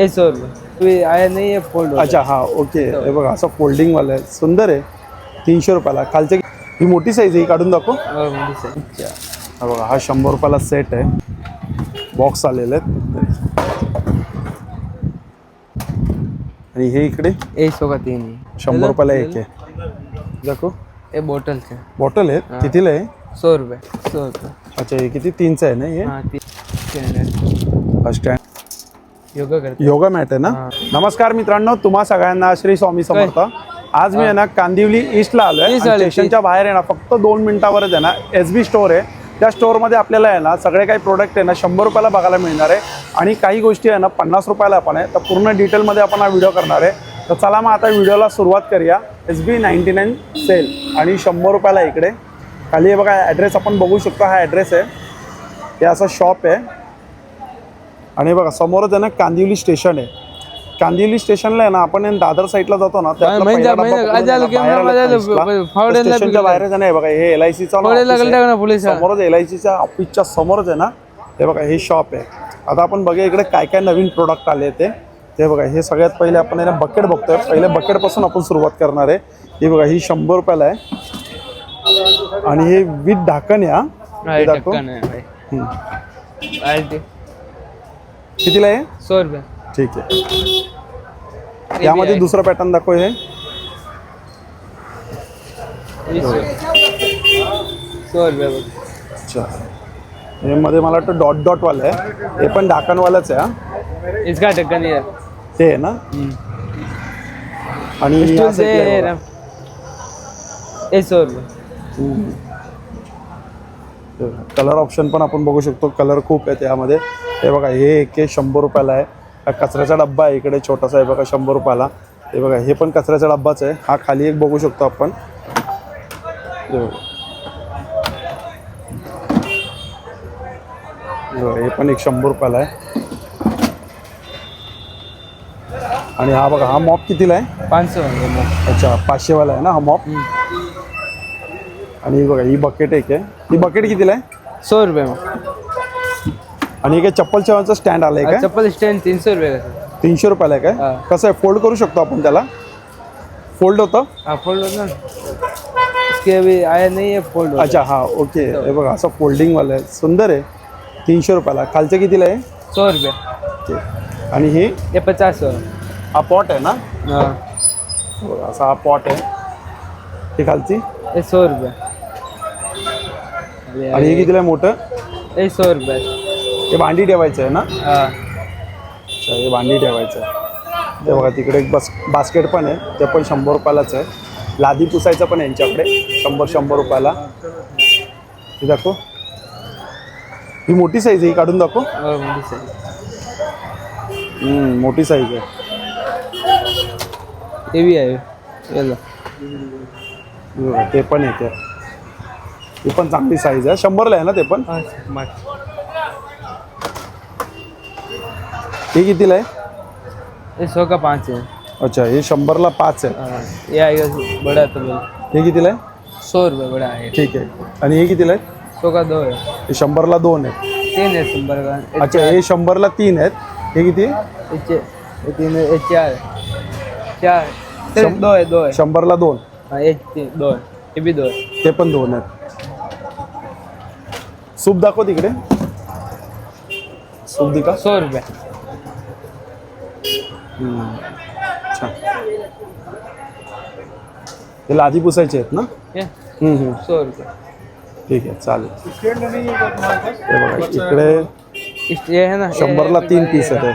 ए सौ रुपये कोई आया नहीं है फोल्ड अच्छा हा ओके हे बघा असं फोल्डिंगवालं आहे. सुंदर आहे. तीनशे रुपयाला. खालचे ही मोठी साईज आहे ही काढून दाखव. अच्छा. हा बघा हा शंभर रुपयाला सेट आहे. बॉक्स आलेले आहेत. आणि हे इकडे? तीन. है शंभर रुपयाला एक आहे. दाखव. बॉटल आहे कितीला आहे? सौ रुपये. सौ रुपये. अच्छा हे किती? तीनचं आहे ना हे? हाँ हा स्टँड योगा करते. योगा मॅट आहे ना? नमस्कार मित्रांनो तुम्हा सगळ्यांना श्री स्वामी समर्थ. आज मी आहे ना कांदिवली ईस्टला आलोय. स्टेशनच्या बाहेर आहे ना फक्त दोन मिनिटावरच आहे ना एस बी स्टोअर आहे. त्या स्टोअरमध्ये आपल्याला आहे ना सगळे काही प्रोडक्ट आहे ना शंभर रुपयाला बघायला मिळणार आहे. आणि काही गोष्टी आहे ना पन्नास रुपयाला आपण आहे. तर पूर्ण डिटेलमध्ये आपण हा व्हिडिओ करणार आहे. तर चला मग आता व्हिडिओला सुरुवात करूया. S B ninety nine sale. आणि शंभर रुपयाला इकडे. खाली हे बघा ॲड्रेस आपण बघू शकतो हा ॲड्रेस आहे. हे असं शॉप आहे. आणि बघा समोरच आहे ना कांदिवली स्टेशन आहे. कांदिवली स्टेशनला आहे ना आपण दादर साईडला जातो ना कॅमेरा बाहेर स्टेशनच्या आहे हे बघा हे एल आय समोरच एल आय सीच्या ऑफिसच्या समोरच आहे ना हे बघा हे शॉप आहे. आता आपण बघूया इकडे काय काय नवीन प्रोडक्ट आले ते. ते बघा हे सगळ्यात पहिले आपण आहे ना बकेट बघतोय. पहिले बकेटपासून आपण सुरुवात करणार आहे. हे बघा ही शंभर रुपयाला आहे. आणि हे विथ ढाकण ये दाखव ढक्कन है भाई हम्म. आरटी कितीला आहे? सौ रुपये. ठीक आहे. यामध्ये। दुसरा पॅटर्न दाखव हे. सौ रुपये. अच्छा. हे मध्ये मला वाटतं डॉट डॉट वाला आहे. हे पण ढाकणवालाच आहे हा. इसका ढक्कन ये ते आहे ना? आणि या से आहे बघा. सौ रुपये. कलर ऑप्शन पण आपण बघू शकतो. कलर खूप आहेत यामध्ये. हे बघा हे एक आहे शंभर रुपयाला आहे. हा कचऱ्याचा डब्बा आहे इकडे छोटासा आहे बघा शंभर रुपयाला. हे बघा हे पण कचऱ्याचा डब्बाच आहे. हा खाली एक बघू शकतो आपण. हे पण एक शंभर रुपयाला आहे. आणि हा बघा हा मॉप कितीला आहे? पाँच सौ वो। अच्छा पाचशेवाला आहे ना हा मॉप? आणि बघा ही बकेट एक आहे. ही बकेट कितीला आहे? सौ रुपये में आणि हे काय चप्पल ठेवायचं स्टँड आलंय काय? चप्पल स्टैंड तीन सौ रुपये का तीनशे रुपयाला आहे हा. काय कसं आहे? फोल्ड करू शकतो आपण त्याला? फोल्ड होतं? हाँ फोल्ड होता आया नहीं है फोल्ड अच्छा हा ओके हे. बघा असं फोल्डिंगवालं आहे. सुंदर आहे. तीनशे रुपयाला. खालचं कितीला आहे? सौ रुपये. ओके. आणि ही? ये पचास सौ. हा पॉट आहे ना? हाँ. बघा, असा हा पॉट आहे. ही खालची? ये सौ रुपये. आणि हे कितीला आहे मोठं? ये सौ रुपये. हे भांडी ठेवायचं आहे ना? हाँ. अच्छा हे भांडी ठेवायचं आहे. ते बघा तिकडे एक बस बास्केट पण आहे. ते पण शंभर रुपयालाच आहे. लादी पुसायचं पण आहे यांच्याकडे. शंभर शंभर रुपयाला. हे दाखव. ही मोठी साईज आहे ही काढून दाखव. मोटी साइज हम्म, मोठी साईज आहे. ये भी है ये लो हे बघा, ते. पण येते ही पण चांगली साईज आहे. शंभरला आहे ना ते पण? हाँ हे कितीला आहे? ये सौ का पाँच है अच्छा हे शंभरला पाच आहे. हाँ ये आएगा बड़ा तो बोल हे कितीला आहे? सौ रुपये बड़ा है ठीक आहे. आणि हे कितीला आहे? सौ का दो है हे शंभरला दोन आहे. तीन है सिंबल का? ये अच्छा हे शंभरला तीन आहेत. हे किती ये चे- ये तीन है ये चार है चार. सिर्फ़ दो है दो है शंभरला दोन. हाँ ये तीन दो है ये भी दो है ते पण दोन आहेत. सूप दाखव तिकडे. सूप दिका. सौ रुपये. अच्छा हे लादी पुसायचे आहेत ना? हम्म, हम्म. सौ रुपये. ठीक आहे चालेल. हे बघा इकडे इस- ये है ना ये- शंभरला तीन पीस आहेत. हे.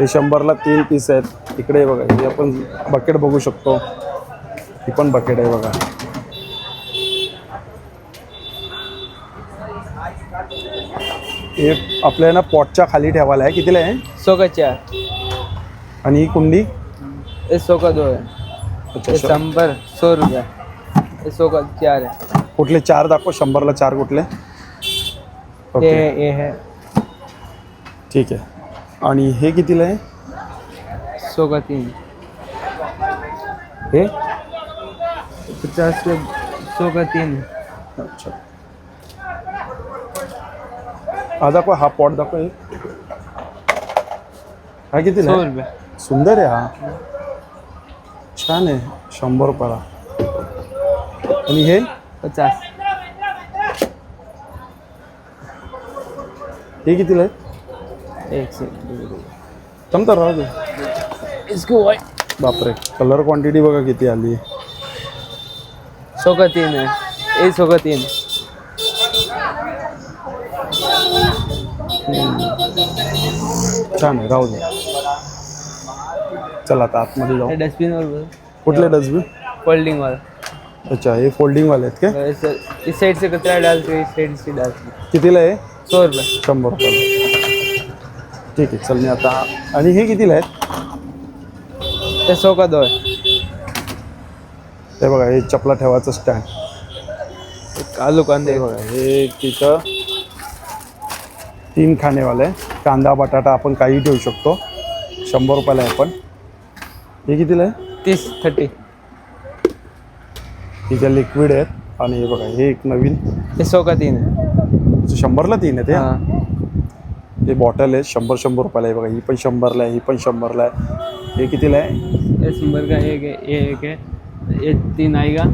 हे शंभरला तीन पीस आहेत. इकडे बघा हे आपण बकेट बघू शकतो. ही पण बकेट आहे बघा. हे आपल्या ना पॉटच्या खाली ठेवायला आहे. कितीला आहे? सौ का चार आणि ही कुंडी? ये सौ का दो है अच्छा ये श- संबर सौ रुपया. ये सौ का चार है कुठले चार दाखव शंभरला चार कुठले? ये ओके. है ये है ठीक आहे. आणि हे कितीला आहे? सौ का तीन. हे? पचास के सौ का तीन. है अच्छा. हा दाखव हा पॉट दाखव हे हा कितीला सौ आहे रुपये. सुंदर आहे हा. छान आहे शंभर रुपयाला आणि हे? पचास. हे कितीला आहे? एक राहू दे. इसको बापरे कलर क्वांटिटी बघा किती आली सौ का तीन है एक सौ का तीन छान आहे राहू दे. चला आता आतमध्ये जाऊ. डस्टबिन कुठले डस्टबिन? फोल्डिंग वाला अच्छा हे फोल्डिंगवाले आहेत काय? ऐसे इस साइड से कचरा डालते हो इस साइड से डालते हो। कितीला आहे? सौ रुपये. शंभर रुपयाला ठीक आहे चल मी आता आणि हे कितीला आहेत? ये सौ का दो है हे बघा हे चपला ठेवायचं स्टँड एक आलू कांदे. हे बघा हे तिथं तीन खानेवाले. कांदा बटाटा आपण काही ठेवू शकतो. शंभर रुपयाला आहे पण. हे कितीला आहे तीस थर्टी तिथे लिक्विड आहेत आणि हे बघा हे एक नवीन. ये सौ का तीन है शंभरला तीन आहे ते? हाँ. हे बॉटल आहे शंभर शंभर रुपयाला आहे बघा. ही पण शंभरला आहे ही पण शंभरला आहे. हे कितीला आहे? ये सिंबल का एक है ये एक है ये तीन आएगा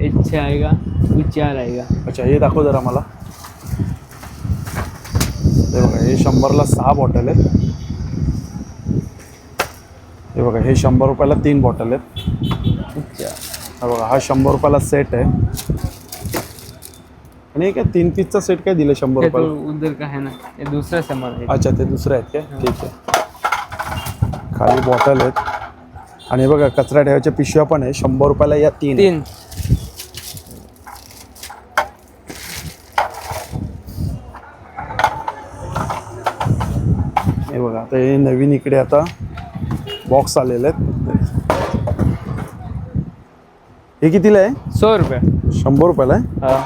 ये छः आएगा वो चार आएगा अच्छा हे दाखव जरा मला. हे बघा हे शंभरला सहा बॉटल आहेत हे बघा हे शंभर रुपयाला तीन बॉटल आहेत. हा बघा हा शंभर रुपयाला सेट आहे. आणि हे काय तीन पीसचा सेट काय दिलं शंभर रुपयाला? है ना? दूसरा अच्छा ते दुसरे आहेत काय ठीक आहे. खाली बॉटल आहेत. आणि हे बघा कचरा ठेवायच्या पिशव्या पण आहे. शंभर रुपयाला या तीन. तीन. हे बघा आता हे नवीन इकडे आता बॉक्स आलेले आहेत. हे कितीला आहे? सौ रुपये. शंभर रुपयाला आहे? हाँ.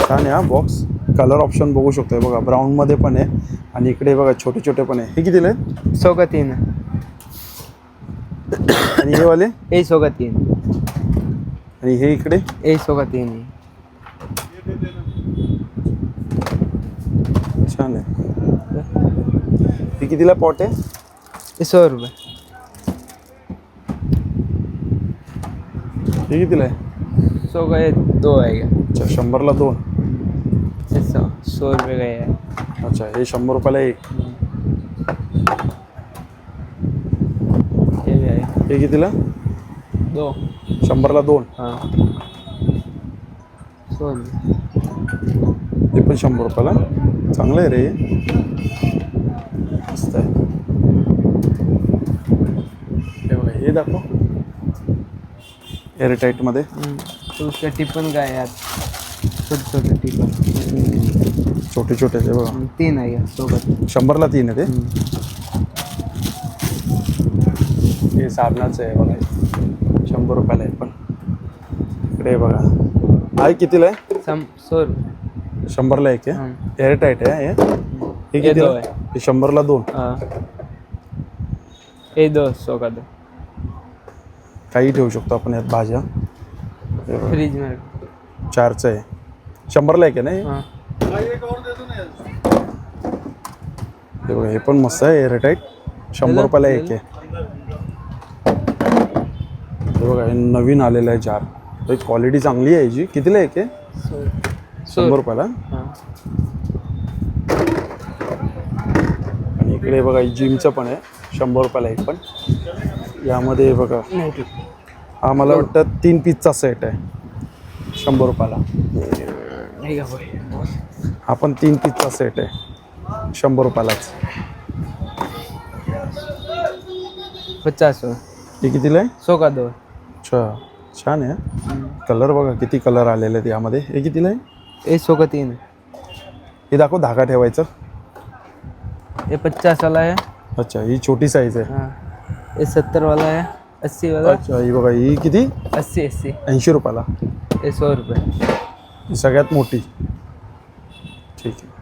छान आहे हा बॉक्स. कलर ऑप्शन बघू शकतो हे बघा ब्राऊनमध्ये पण आहे आणि इकडे बघा छोटे छोटे पण आहे. हे कितीला आहे? सौ का तीन है आणि हे वाले? ये सौ का तीन. आणि हे इकडे? ये सौ का तीन छान आहे. हे कितीला पॉट आहे? ये सौ रुपये. हे कितीला आहे? सौ का ये दो आएगा अच्छा शंभरला दोन. सौ रुपये का ये है अच्छा हे शंभर रुपयाला एक. भी आएगा हे कितीला? दो. शंभरला दोन. हाँ. सौ हे पण शंभर रुपयाला. चांगलं आहे रे हे. मस्त आहे हे बघा हे दाखव एअरटाईटमध्ये हम्म, तो उसका टिफिन का है यार छोटे छोटे टिफिन छोटे छोटे बघा. तीन आएगा सौ का तीन शंभरला तीन आहे ते. हे साबणाचं आहे बघा. शंभर रुपयाला आहे पण. इकडे बघा. आहे कितीला आहे? सम सौ रुपये शंभरला एक आहे. एअरटाईट आहे हे हे? ये कितीला? दो है हे शंभरला दोन. हाँ. ये दो सौ का दो काही ठेवू शकतो आपण यात भाज्या. फ्रिज चारचं आहे. शंभरला एक आहे ना हे? हाँ. बघा हे पण मस्त आहे एअरटाईट शंभर? रुपयाला एक आहे. हे बघा हे नवीन आलेलं आहे जार. क्वालिटी चांगली आहे याची कितीला एक आहे? शंभर रुपयाला आणि इकडे बघा जिमचं पण आहे. शंभर रुपयाला एक पण. यामध्ये बघा. हा मला वाटतं तीन पीसचा सेट आहे. शंभर रुपयाला. हा पण तीन पीसचा सेट आहे. शंभर रुपयालाच. पचास. हे कितीला आहे? सौ का दो अच्छा छान आहे. कलर बघा किती कलर आलेले आहेत यामध्ये. हे कितीला आहे? ये सौ का तीन है हे दाखव धागा ठेवायचं. ये पचास वाला है अच्छा ही छोटी साईज आहे. हाँ ये सत्तर वाला है अस्सी वाला अच्छा ही बघा ही किती? अस्सी अस्सी। ऐंशी रुपयाला. ये सौ रुपये। ही सगळ्यात मोठी. ठीक आहे.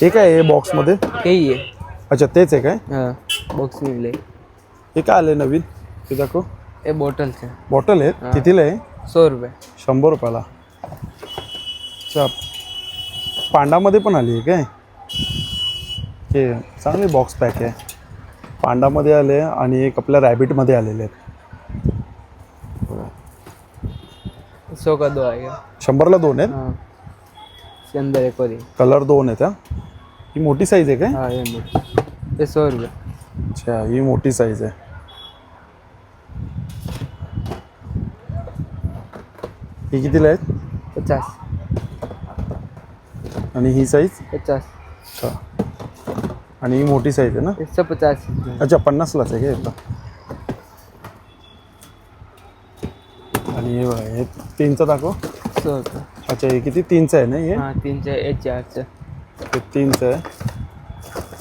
हे काय आहे बॉक्समध्ये यही है अच्छा तेच आहे काय? हाँ बॉक्स में मिले हे काय आलं नवीन? ते दाखव. बोतल से बॉटल आहे हा. कितीला आहे? सौ रुपये. शंभर रुपयाला. अच्छा. पांडामध्ये पण आली आहे काय? हे चांगली बॉक्स पॅक आहे. पांडामध्ये आले आणि एक आपल्या रॅबिटमध्ये आलेले आहेत. सौ का दो आएगा शंभरला दोन आहेत? हाँ. अंदर एक कलर दोन आहेत हा? ही मोठी साईज आहे काय? हाँ ये सौ रुपये. अच्छा ही मोठी साईज आहे. ही कितीला आहेत? पचास. आणि ही साईज पचास. अच्छा. आणि ही मोठी साईज आहे ना? एक सौ पचास अच्छा पन्नासलाच आहे का येतं आणि हे बघा हे तीनचं दाखव. सौ अच्छा हे किती? तीनचं आहे ना हे? हाँ चार एक चार से हे तीनचं आहे.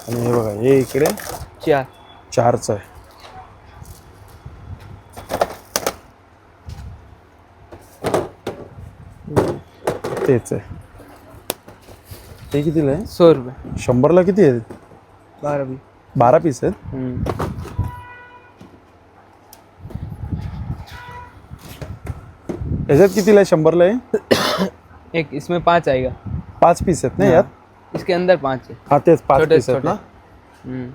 आणि हे बघा हे इकडे चार. चारचं आहे. तेच आहे. हे कितीला आहे? सौ रुपये. शंभरला किती आहेत बारह भी। बारा पीस आहेत हम्म। याच्यात कितीला आहे शंभरला आहे एक इसमें पाँच आएगा। पाच पीस आहेत ना यात इसके अंदर पाँच है। हा तेच पाच छोटे- पीस आहेत ना? हम्म।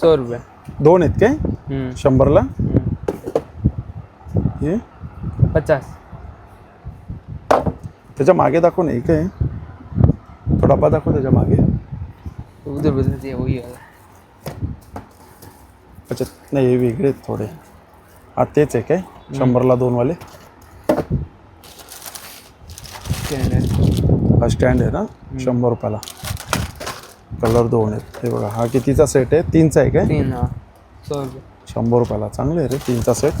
सौ रुपये दोन आहेत काय हम्म। शंभरला हम्म. हे पचास। त्याच्या मागे दाखव ना एक आहे तो डब्बा दाखव त्याच्या मागे उधर उधर ये वही वाला अच्छा नाही हे वेगळे आहेत थोडे. हा तेच आहे काय शंभरला दोनवाले हा। स्टँड आहे ना? शंभर रुपयाला. कलर दोन आहेत. हे बघा हा कितीचा सेट आहे? तीनचा आहे काय? तीन हाँ. सौ रुपये. शंभर रुपयाला. चांगलं आहे रे तीनचा सेट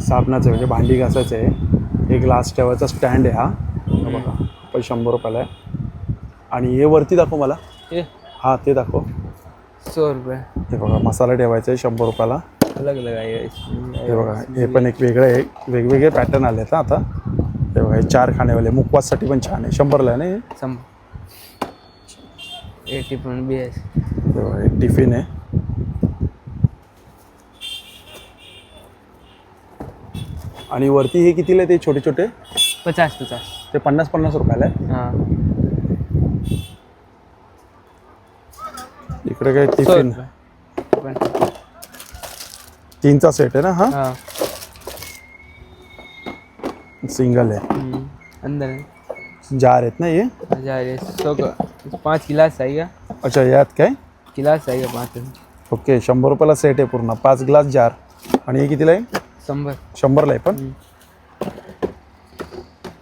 साबणाचं म्हणजे भांडी घासायचं आहे. एक ग्लास ठेवायचा स्टँड आहे हा. हा बघा पण शंभर रुपयाला आहे. आणि हे वरती दाखव मला. ये हा ते दाखव. सौ रुपये. हे बघा मसाला ठेवायचा आहे शंभर रुपयाला. अलग लगाइए इसमें हे बघा हे पण एक वेगळं आहे. वेगवेगळे पॅटर्न आले आहेत ना आता. हे बघा हे चार खाणेवाले मुखवाससाठी पण छान आहे. शंभरला आहे ना हे? सम एटी पॉइंट बी है हे बघा एक टिफिन आहे. आणि वरती हे कितीला आहे ते छोटे छोटे? पचास पचास. ते पन्नास पन्नास रुपयाला आहे. हाँ. इकडे काय टिफिन तीनचा सेट आहे ना हा? हाँ. सिंगल आहे. हम्म, अंदर है जार आहेत ना हे? हजार ये सौ का पाँच गिलास आएगा अच्छा यात काय? गिलास आएगा पाँच? में ओके शंभर रुपयाला सेट आहे पूर्ण. पाच ग्लास जार. आणि हे कितीला आहे? संभर शंभरला आहे पण?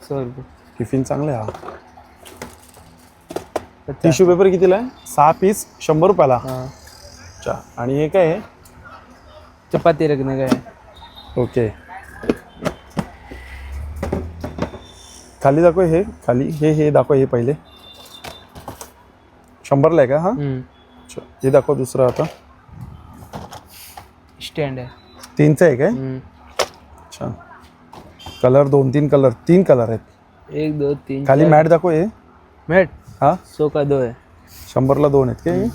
सौ रुपये. टिफिन चांगला आहे हा. टिश्यू पेपर कितीला आहे? सहा पीस शंभर रुपयाला. अच्छा आणि हे काय आहे? चपाती रखने का है ओके. खाली दाखव हे खाली हे हे दाखव हे पहिले. शंभरला आहे का हा? अच्छा हे दाखव दुसरं आता. स्टैंड है तीनचं आहे काय? हम्म, अच्छा. कलर दोन तीन कलर तीन कलर आहेत. एक दो तीन खाली चार। मॅट दाखव हे. मैट? हा? सौ का दो है शंभरला दोन आहेत काय हे?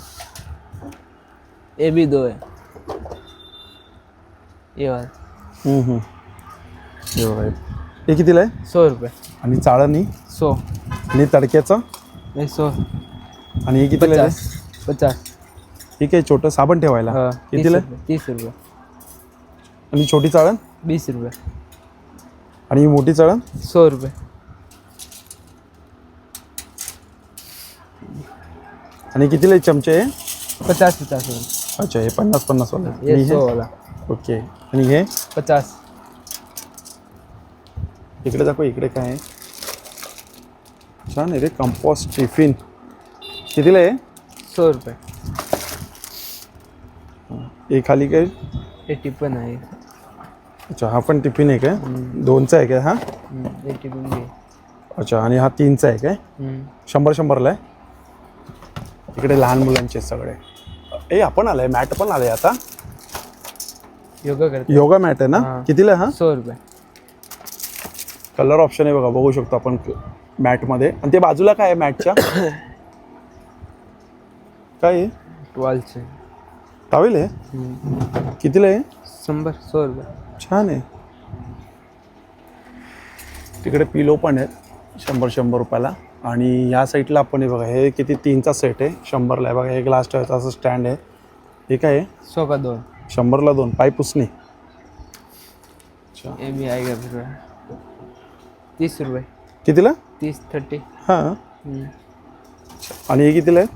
ये भी दो है ये वाला. हम्म, हम्म. हे बघा हे. हे कितीला आहे? सौ रुपये. आणि चाळणी सौ. आणि तडक्याचं? ये सौ. आणि हे कितीला आहे? पचास. पचास. ठीक आहे छोटं साबण ठेवायला? हाँ तीस कितीला आहे? रुपये तीस रुपये. आणि छोटी चाळण? बीस रुपये. आणि ही मोठी चाळण? सौ रुपये. आणि कितीला आहे चमचे हे? पचास पचास अच्छा हे पन्नास पन्नास वाला. आणि हे? वाला. ओके. आणि हे? पचास. इकडे दाखव इकडे काय आहे? छान आहे रे कंपोस्ट टिफिन कितीला आहे? सौ रुपये. हे खाली काय? ये टिफिन है अच्छा हा पण टिफिन आहे काय? दोनचा आहे काय हा? टिफिन है अच्छा आणि हा तीनचा आहे काय? हम्म, शंभर शंभरला आहे? इकडे लहान मुलांचे सगळे. ए आपण आलाय मॅट पण आलंय आता. योगा करते योगा मॅट आहे ना? हा. कितीला आहे हा? सौ रुपये. कलर ऑप्शन आहे बघा बघू शकतो आपण मॅटमध्ये. आणि ते बाजूला काय आहे मॅटच्या? काय आहे? ट्वेल्व से टावेल आहे? कितीला आहे? संभर सौ रुपये. छान आहे. तिकडे पिलो पण आहेत शंभर शंभर रुपयाला. आणि या साईडला आपण हे बघा हे किती तीनचा सेट आहे शंभरला आहे. बघा हे ग्लास ठेवायचा असं स्टँड आहे. हे काय आहे? सौ का दो शंभरला दोन पाय पुसणे. अच्छा. भी आएगा फिर तीस रुपये. कितीला? तीस थर्टी हां. आणि हे कितीला आहे?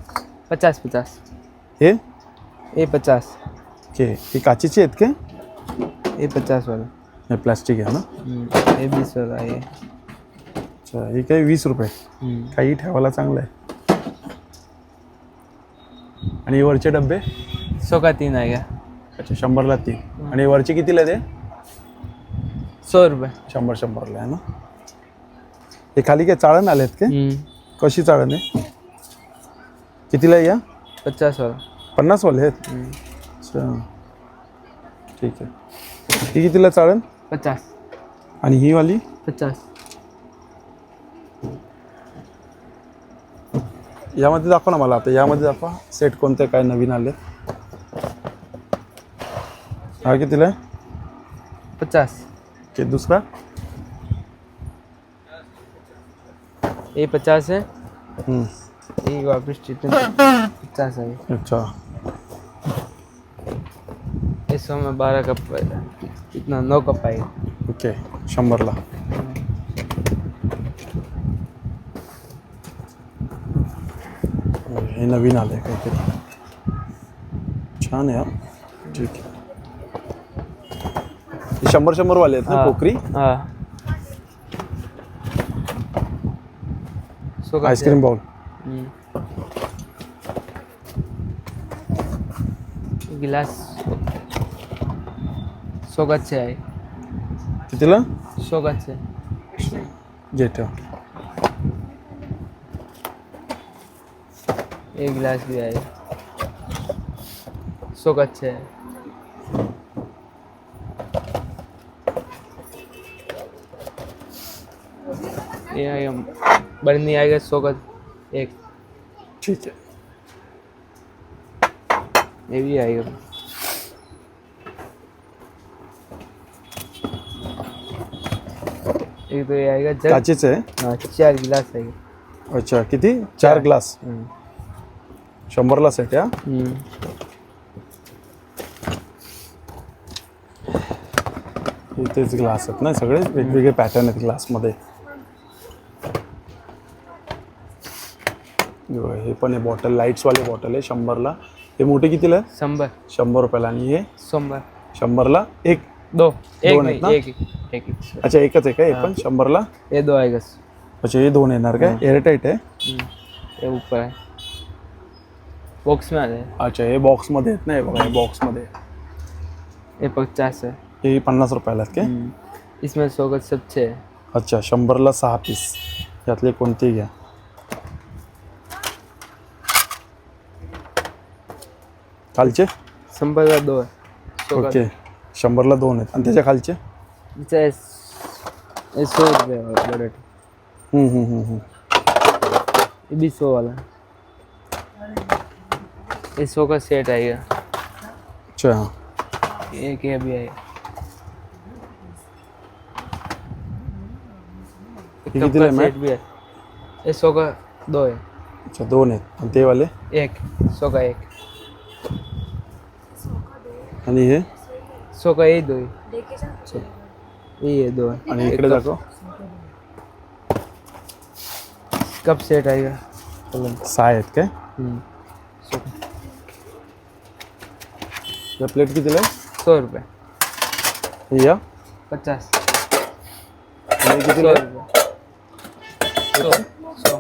पचास पचास. हे? ये पचास. ओके. ही काचेची आहेत काय? ये पचास वाला हे प्लास्टिक आहे ना? हम्म, ये बीस वाला ये अच्छा हे काय वीस रुपये. काही ठेवायला चांगलं आहे आणि वरचे डबे सौ का तीन आएगा अच्छा शंभरला तीन. आणि वरचे कितीला आहे ते? सौ रुपये. शंभर शंभरला आहे ना? हे खाली काय चाळण आले आहेत हम्म, कशी चाळण आहे? कितीला आहे या? पचास वाला पन्नासवाले आहेत? हम्म, अच्छा. ठीक आहे. ही कितीला चाळण? पचास. आणि ही वाली? पचास. यामध्ये दाखवा ना मला आता. यामध्ये दाखवा. सेट कोणते काय नवीन आले. हा कितीला आहे? पचास. की दुसरा? ये पचास है हम्म, ये वापस चिकन पचास है अच्छा. ये सौ में बारह कप आएगा कितना नौ कप आएगा ओके शंभरला. नवीन आले काहीतरी. छान आहे. ठीक आहे. शंभर शंभर वाले आहेत ना हाँ, पोकरी? हाँ. सौ का आईस्क्रीम बाउल। गिलास सौ का छः है कितीला? सौ का एक गिलास भी आएगा सौ का छः है। ये बर्नी आएगा का एक। ठीक आहे ये भी आएगा। एक तो ये आएगा जग काचेच आहे हाँ चार गिलास आएगा। अच्छा किती चार। ग्लास? हम्म। शंभरला सेट या। इथेच ग्लास आहेत ना सगळे? वेगवेगळे पॅटर्न आहेत ग्लासमध्ये. हे पण आहे बॉटल लाईट्सवाले बॉटल आहे शंभरला. हे मोठे कितीला आहे संबर शंभर रुपयाला. आणि हे? सोमवार शंभरला एक. दो. एक दोन आहेत ना? अच्छा एकच आहे का? हे पण? शंभरला? ये दो आएगा अच्छा हे दोन येणार काय एअरटाईट आहे. है बॉक्स में जाए अच्छा हे बॉक्समध्ये आहेत ना हे बघा हे बॉक्समध्ये. ये पचास है हे पन्नास रुपयाला आहेत काय हम्म। इसमें सौ का सब छः है अच्छा शंभरला सहा पीस. यातले कोणतेही घ्या? खालचे? संबर का दो है का ओके शंभरला दोन आहेत. आणि त्याच्या खालचे? अच्छा, ये सौ रुपये वाला बड़ा हम्म, हम्म, हम्म, हम्म. ये भी सौ वाला ये सौ का सेट आएगा अच्छा। एक ये भी आएगा ये कितने में? है? सेट भी है। ये सौ का दो है। अच्छा दोन आहेत आणि ते वाले? एक सौ का एक। आणि हे सौ का यही दो है। ये ये दो है। आणि इकडे दाखव कप सेट आएगा सहा आहेत काय हम्म, सौ का या प्लेट कितीला आहे सौ रुपये. हे या. पचास. आणि हे सौ आहे रुपये. सौ. सौ.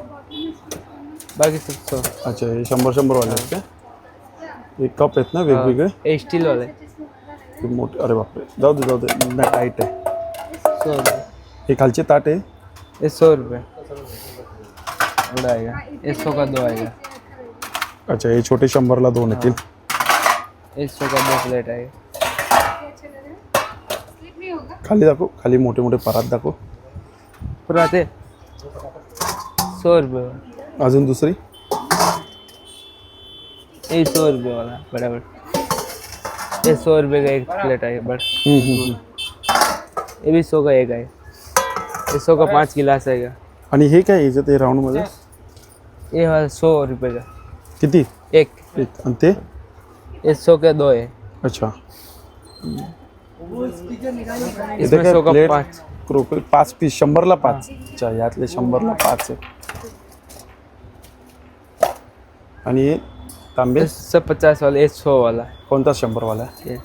बाकी सब सौ. अच्छा हे शंभर शंभर वाले आहेत काय? एक कप आहेत ना वेगवेगळे? ये स्टील वाले. ते मोठे अरे बापरे. जाऊ दे जाऊ दे. नाही टाईट आहे. सौ रुपये. हे खालचे ताट आहे? ये सौ रुपये. बड़ा आएगा ये सौ का दो आएगा अच्छा हे छोटे शंभरला दोन येतील. ये सौ का दो प्लेट आएगा खाली दाखव खाली मोटे मोटे परात दाखव पुराते। सौ रुपये अजून दुसरी। ये सौ रुपये वाला बड़ा बड़ा ये सौ रुपये का एक प्लेट आएगा बड़ा हम्म, हम्म, हम्म. ये भी सौ का एक आएगा ये सौ का पाँच गिलास आएगा आणि हे काय याचं ते राऊंडमध्ये ये वाला सौ रुपये का। किती? एक। एक. आणि ते? ये सौ के दो है। अच्छा। इथे काय सौ का प्लेट पाँच। क्रोकरी पाच पीस शंभरला पाच। अच्छा यातले शंभरला पाच आहे आणि हे तांबे? पचास वाला ये सौ वाला। है कोणता शंभरवाला आहे ये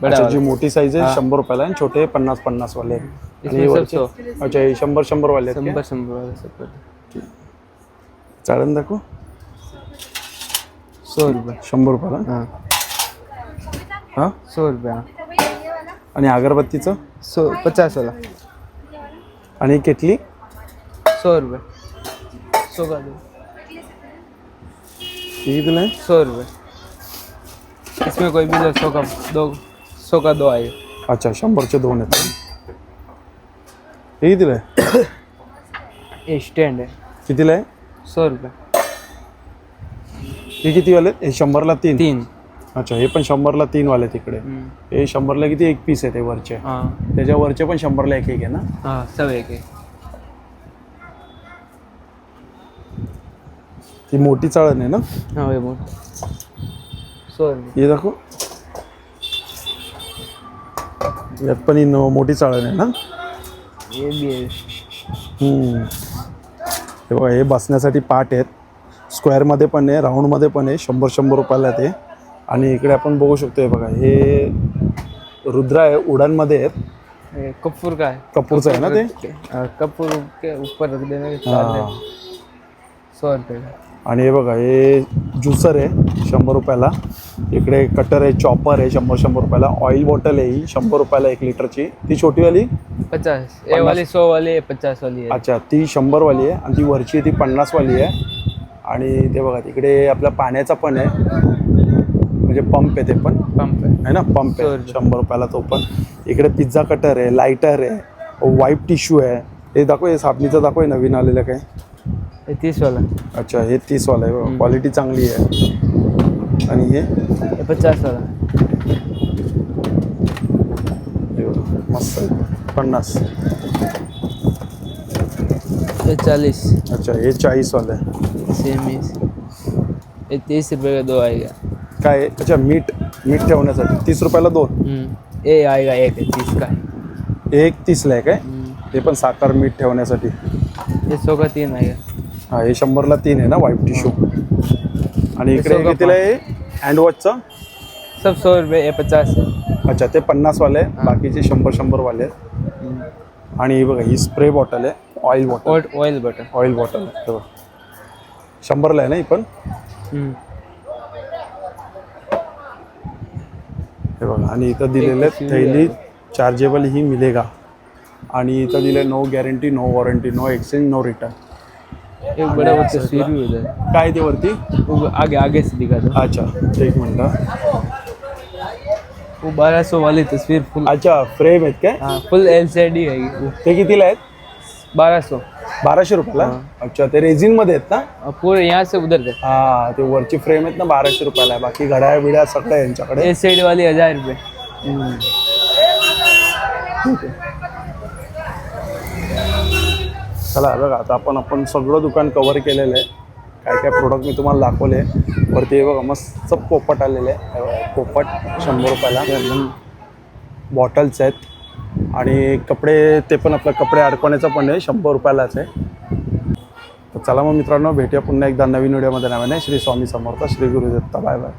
बड़ा अच्छा जी वाला। मोठी साईज आहे शंभर रुपयाला आहे आणि छोटे पन्नास पन्नास वाले आहेत. आणि हे वरचे? अच्छा हे शंभर शंभर वाले आहेत शंबर का? शंबर वाला सब कर चाळण दाखव। सौ रुपये। शंभर रुपयाला? हाँ। हां? सौ रुपये हाँ. आणि अगरबत्तीचं? सौ पचास वाला आणि केटली? सौ रुपये. सौ का दो आहे सौ रुपये. इसमें कोई भी सौ का दो सौ का दो आएगा अच्छा शंभरचे दोन आहेत. हे कितीला आहे? ये स्टैंड है कितीला आहे? सौ रुपये. हे किती वाले? हे शंभरला तीन. तीन. अच्छा हे पण शंभरला तीन वाले तिकडे. हे शंभरला किती? एक पीस आहे ते वरचे. हाँ. त्याच्या वरचे पण शंभरला एक एक आहे ना? हाँ सब एक है ती मोठी चाळण आहे ना? हाँ बोल हे दाखव. यात पण ही न- मोठी चाळण आहे ना? है हम्म. हे बघा हे बसण्यासाठी पाट आहेत. स्क्वेअरमध्ये पण आहे राऊंडमध्ये पण आहे शंभर शंभर रुपयाला ते. आणि इकडे आपण बघू शकतो हे बघा हे रुद्र आहे उडानमध्ये आहेत. कपूर का है कपूरचं आहे ना ते? कपूर के हा. सौ रुपये का आणि हे बघा हे ज्युसर आहे शंभर रुपयाला. इकडे कटर आहे चॉपर आहे शंभर शंभर रुपयाला. ऑइल बॉटल आहे ही शंभर रुपयाला एक लिटरची. ती छोटीवाली? पचास. ये वाली सौ वाली पचास वाली अच्छा ती शंभरवाली आहे आणि ती वरची ती पन्नासवाली आहे. आणि ते बघा तिकडे आपला पाण्याचा पण आहे. म्हणजे पंप आहे ते पण. पंप है आहे ना? पंप आहे. शंभर रुपयाला तो पण. इकडे पिझ्झा कटर आहे लायटर आहे वाईप टिश्यू आहे. हे दाखव हे साबणीचं दाखव हे नवीन आलेलं काय? ये तीस वाला अच्छा हे तीसवालं आहे बघा. क्वालिटी चांगली आहे. आणि हे? ये पचास वाला हे बघा, मस्त आहे. पन्नास. ये चालीस अच्छा हे चाळीसवालं आहे. सेम. ही तीस रुपये का दो आएगा काय आहे? अच्छा मीठ मीठ ठेवण्यासाठी. तीस रुपयाला दोन. हम्म, ये आएगा एक है तीस का एक तीसला आहे काय? ते पण साखर मीठ ठेवण्यासाठी. ये सौ का तीन आएगा हा हे शंभरला तीन आहे ना वाईप टिश्यू आणि इकडे का कितीला आहे? हँडवॉचचं सब सौ रुपये ये पचास. है अच्छा ते पन्नासवाले आहे हा. बाकीचे शंभर शंभरवाले आहेत. हम्म, आणि ही बघा ही स्प्रे बॉटल आहे. Oil bottle oil oil butter oil bottle आहे हे बघा. शंभरला आहे ना ही पण? हम्म, बघा. आणि इथं दिलेलं आहे थैली चार्जेबल ही मिलेगा. आणि इथं दिले no guarantee no warranty no exchange no return एक बड़ा वो तस्वीर भी उधर काय ते वरती? आगे आगे से दिखा दो अच्छा एक मिनटं वो बारह सौ वाली तस्वीर फुल अच्छा फ्रेम आहेत काय? हाँ फुल एल सी डी है वो ते कितीला आहेत? बारह सौ बाराशे रुपयाला. अच्छा ते रेझिनमध्ये आहेत ना? पूरे यहाँ से उधर तक हा ते वरची फ्रेम आहेत ना बाराशे रुपयाला आहे. बाकी घड्याळ बिड्या सगळं आहे यांच्याकडे. एल सी वाली हजार रुपये. चला बघा आता आपण आपण सगळं दुकान कव्हर केलेलं आहे. काय काय प्रोडक्ट मी तुम्हाला दाखवले वरती हे बघा मस्त पोपट आलेले आहे. हे बघा, पोपट शंभर रुपयाला. बॉटल्स आहेत. आणि कपडे ते पण आपलं कपडे अडकवण्याचं पण आहे. शंभर रुपयालाच आहे. तर चला मग मित्रांनो भेटूया पुन्हा एकदा नवीन व्हिडिओमध्ये. नव्याने श्री स्वामी समर्थ श्री गुरुदत्ता. Bye bye.